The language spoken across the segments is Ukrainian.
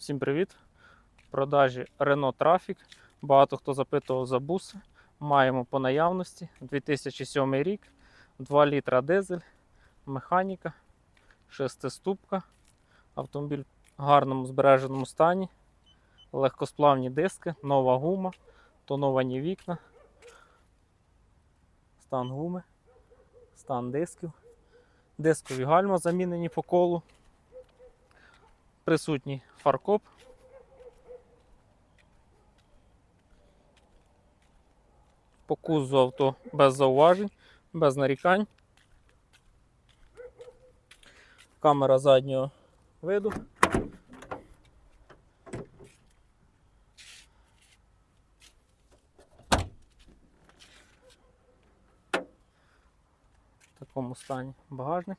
Всім привіт! В продажі Renault Traffic. Багато хто запитував за буси. Маємо по наявності. 2007 рік, 2 літра дизель, механіка, шестиступка, автомобіль в гарному збереженому стані, легкосплавні диски, нова гума, тоновані вікна, стан гуми, стан дисків, дискові гальма замінені по колу присутній фаркоп. По кузу без зауважень, без нарікань. Камера заднього виду. В такому стані багажник.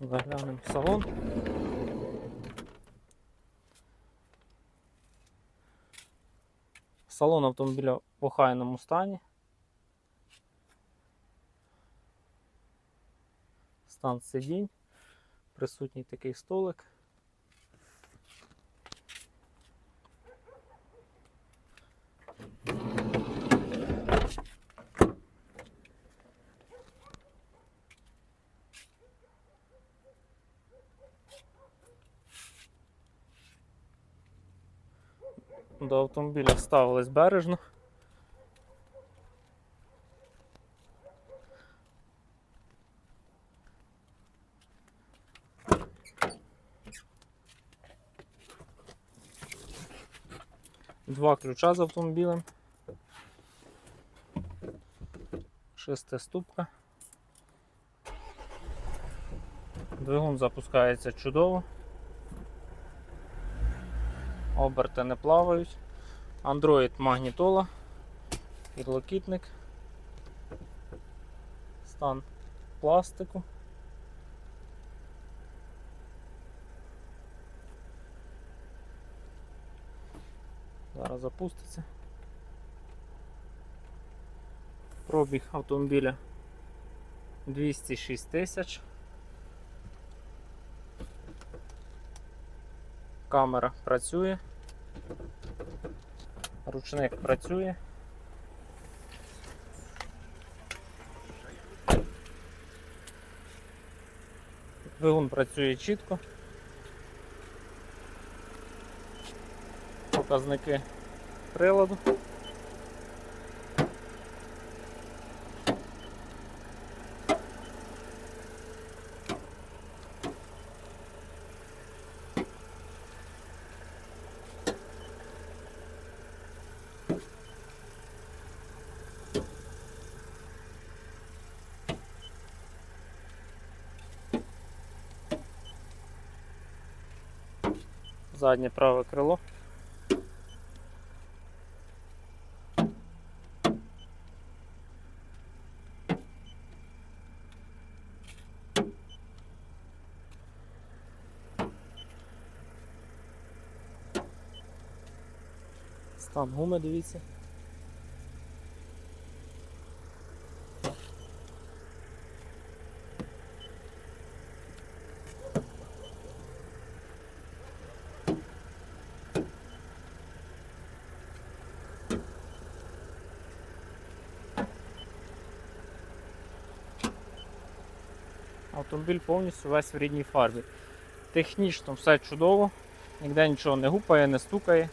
Заглянемо в салон. Салон автомобіля в охайному стані. Стан сидінь. Присутній такий столик. До автомобіля ставились бережно. Два ключа з автомобілем. Шестиступка. Двигун запускається чудово. Оберти не плавають. Android магнітола, підлокітник, стан пластику. Зараз запуститься. Пробіг автомобіля 206 тисяч. Камера працює. Ручник працює. Двигун працює чітко. Показники приладу. Заднє праве крило. Стан гуми, дивіться. Автомобіль повністю весь в рідній фарбі. Технічно все чудово, ніде нічого не гупає, не стукає.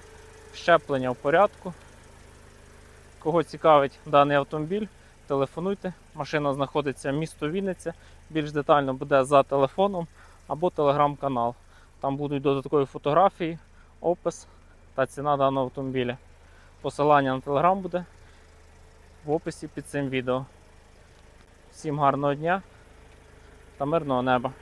Щеплення в порядку. Кого цікавить даний автомобіль, телефонуйте. Машина знаходиться в місто Вінниця. Більш детально буде за телефоном або телеграм-канал. Там будуть додаткові фотографії, опис та ціна даного автомобіля. Посилання на телеграм буде в описі під цим відео. Всім гарного дня та мирного неба.